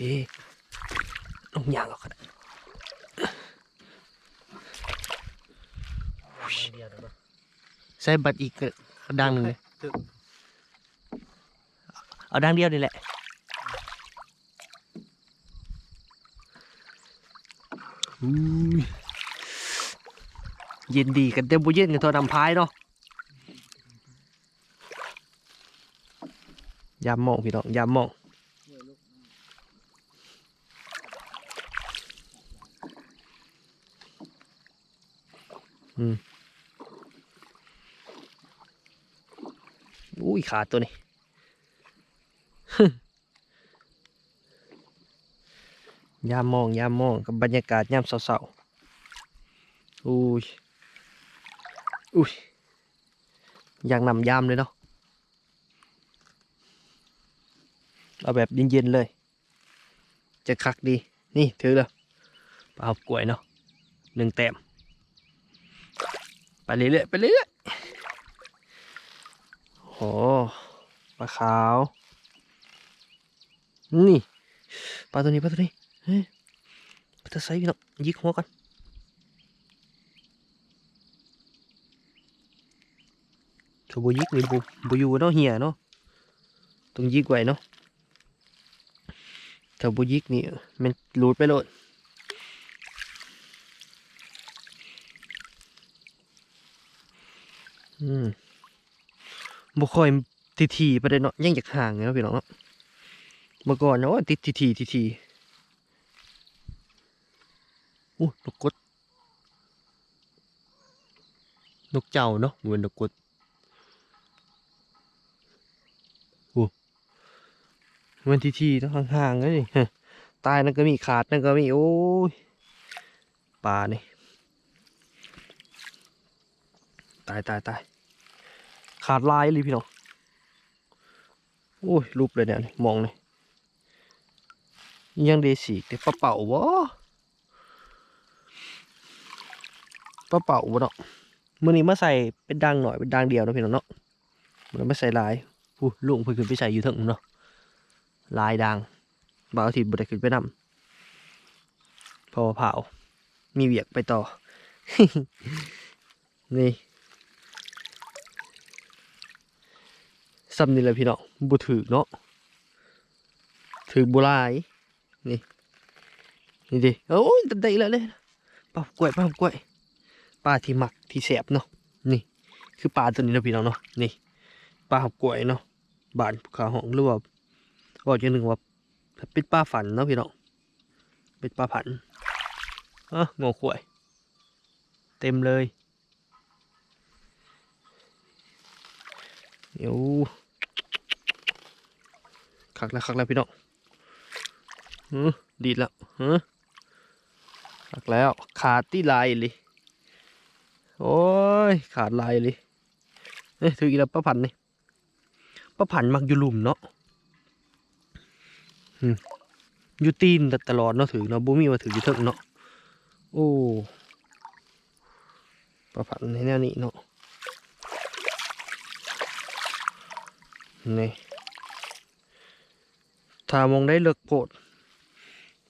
เคลงยางออกก็ได้ใส่บัตรอีกก็ดังหนึ่งเลยเอาดังเดียวนี่แหละเย็นดีกันเต็มบุเย็นกันตัวดำพายเนาะยามมองพี่น้องยามมอง อืมอุ้ยขาดตัวนี้ยามมองยามมองกับบรรยากาศยามเศร้าๆอุ้ยอุ้ยอยากนำยามเลยเนาะเอาแบบเย็นๆเลย จะคักดี นี่ถือเลยปลาหอบกล้วยเนาะหนึ่งแต้ม ไปเรื่อยๆไปเรื่อยๆโอ้ปลาขาว นี่ปลาตัวนี้ปลาตัวนี้เฮ้ยปลาตะไซพี่น้องยิกหัวกันถ้าบุยิกนี่บุบุอยู่เนาะเหี่ยเนาะต้องยิกไว้เนาะถ้าบุยิกนี่มันหลุดไปโลด อืมบ่ค่อยทีทีๆไปเลยเนาะยังอยากห่างเนาะพี่น้องเนาะเมื่อก่อนเนาะติดทีทีทีทีอู้นกกดนกเจ้าเนาะเหมือนนกกดอู้มันทีทีๆเนาะห่างๆเลยนี่ตายนั่นก็มีขาดนั่นก็มีโอ้ยปลานี่ ตายตายตายขาดลายเลยพี่น้องโอ้ยรูปเลยเนี่ยนี่มองเลยยังเดสีกแต่ปลาเป่าวะปลาเป่าวะเนาะมื่อนี้มาใส่เป็นดังหน่อยเป็นดังเดียวเนาะพี่น้องเนาะมันไม่ใส่ลายอู้ลุงเพิ่งขึ้นไปใส่อยู่เถึงเนาะลายดังบ่าวอาทิตย์บุได้ขึ้นไปนำพอเผามีเวียกไปต่อ นี่ ซ้ำนี่แหละพี่น้องบุถือเนาะถือบุลายนี่นี่ดิโอ้ยตันได้แล้วเลยปลากล้วยปลากล้วยปลาที่หมักที่แสบเนาะนี่ คือปลาตัวนี้นะพี่น้องเนาะนี่ปลาหับกล้วยเนาะบานขาหองหรือว่าบอกอย่างหนึ่งว่าเป็นปลาฝันเนาะพี่น้องเป็นปลาผันอะงอกล้วย เต็มเลยเดี๋ยว คักแล้วคักแล้วพี่น้องหือดีดแล้วหือคักแล้วขาดที่ลายเลยโอ้ยขาดลายเลยเอ้ยถืออีกแล้วป้าพันธุ์นี่ป้าพันธุ์มักอยู่หลุมเนาะอยู่ตีนตลอดเนาะถือเนาะบุมีมาถืออยู่เถิงเนาะโอ้ป้าพันธุ์ในแนวนี้เนาะนี่ ถ้ามองได้เลิกโพด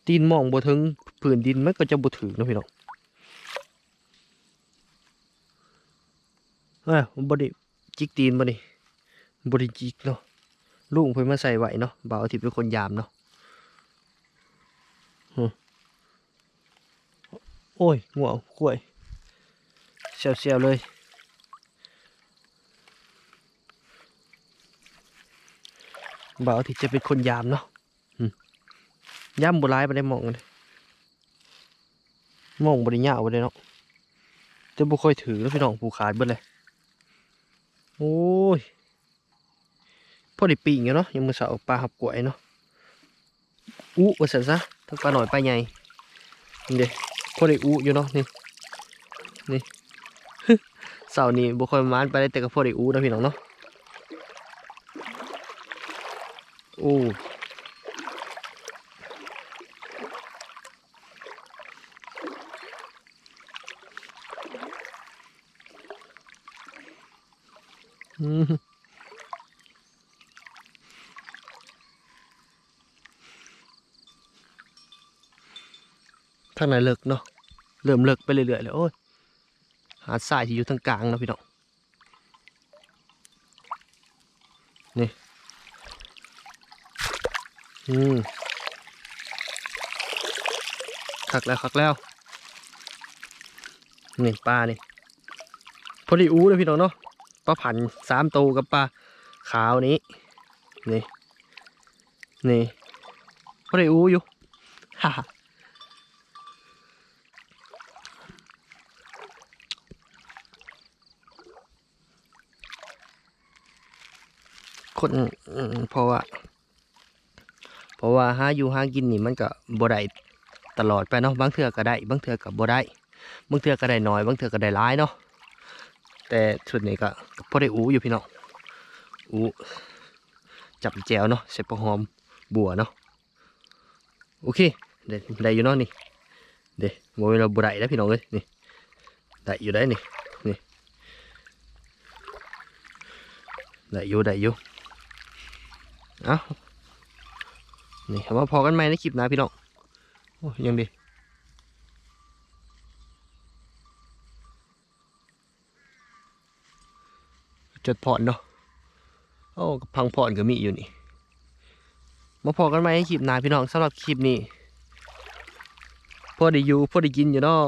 ตีนมองบ่ถึงผืนดินมันก็จะบ่ถึงนะพี่น้องเอ้บ่ได้จิกตีนบ่นี่บ่ได้จิกเนาะลุงเพิ่นมาใส่ไว้เนาะบ่าวอาทิตย์เป็นคนยามเนาะโอ้ยงัวกล้วยเสียวๆเลย บ่าวที่จะเป็นคนยามเนาะยามบุร้ายไปได้มองเลยมองบริญญาไปเลยเนาะจะบุค่อยถือแล้วพี่น้องผูกขาดเบิดเลย โอ้ยพอได้ปีงอยู่เนาะยังมือสาวปลาหับกล้วยเนาะอู้ว่าสันซะทั้งปลาหน่อยปลาใหญ่นี่เด้พอได้อู้อยู่เนาะนี่นี่เสาร์นี้บุค่อยมานไปได้แต่ก็พอได้อู้นะพี่น้องเนาะ โอ้อืมทางไหนเลิกเนาะเริ่มเลิกไปเรื่อยๆเลยโอ้ยหาดทรายที่อยู่ทางกลางนะพี่น้องนี่ อืมคักแล้วคักแล้วนี่ปลานี่พอดีอู้เลยพี่น้องเนาะปลาผันสามตัวกับปลาขาวนี้นี่นี่พอดีอู้อยู่ฮ่าคนเพราะว่า เพราะว่าหาอยู่หากินนี่มันก็บ่ได้ตลอดไปเนาะบางเทื่อก็ได้บางเทื่อก็บ่ได้บางเทื่อก็ได้น้อยบางเทื่อก็ได้หลายเนาะแต่ชุดนี้ก็พอได้อูอยู่พี่น้องอูจับแจวเนาะใส่ปลาหอมบัวเนาะโอเคได้ได้อยู่เนาะนี่เด้โมยเราบ่ได้แล้วพี่น้องเอ้ยนี่ได้อยู่ได้นี่นี่ได้อยู่ได้อยู่เอ้า นี่เอามาพอกันไหมในคลิปนะพี่น้องโอ้ยังดีจดพรเนาะโอ้ก็พังพรก็มีอยู่นี่ มาพอกันไหมในคลิปน้าพี่น้องสำหรับคลิปนี้พอได้อยู่พอได้กินอยู่เนาะ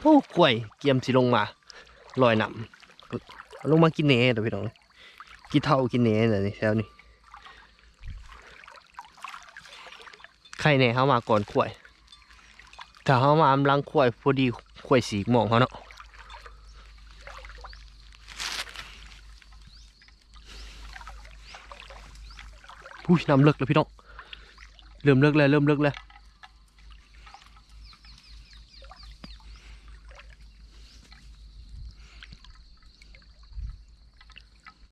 โอ้กล้วยเกียมสิลงมาลอยนำลงมากินเน่เดี๋ยวพี่น้อง กินเท่ากินเน่เลยนี่แถวนี้ใครเน่เข้ามาก่อนกล้วยถ้าเขามาอำลังขวยพอดีขวยสีหมองเขาเนาะอุ้ยน้ำเลิกแล้วพี่น้องเริ่มเลิกแล้วเริ่มเลิกแล้ว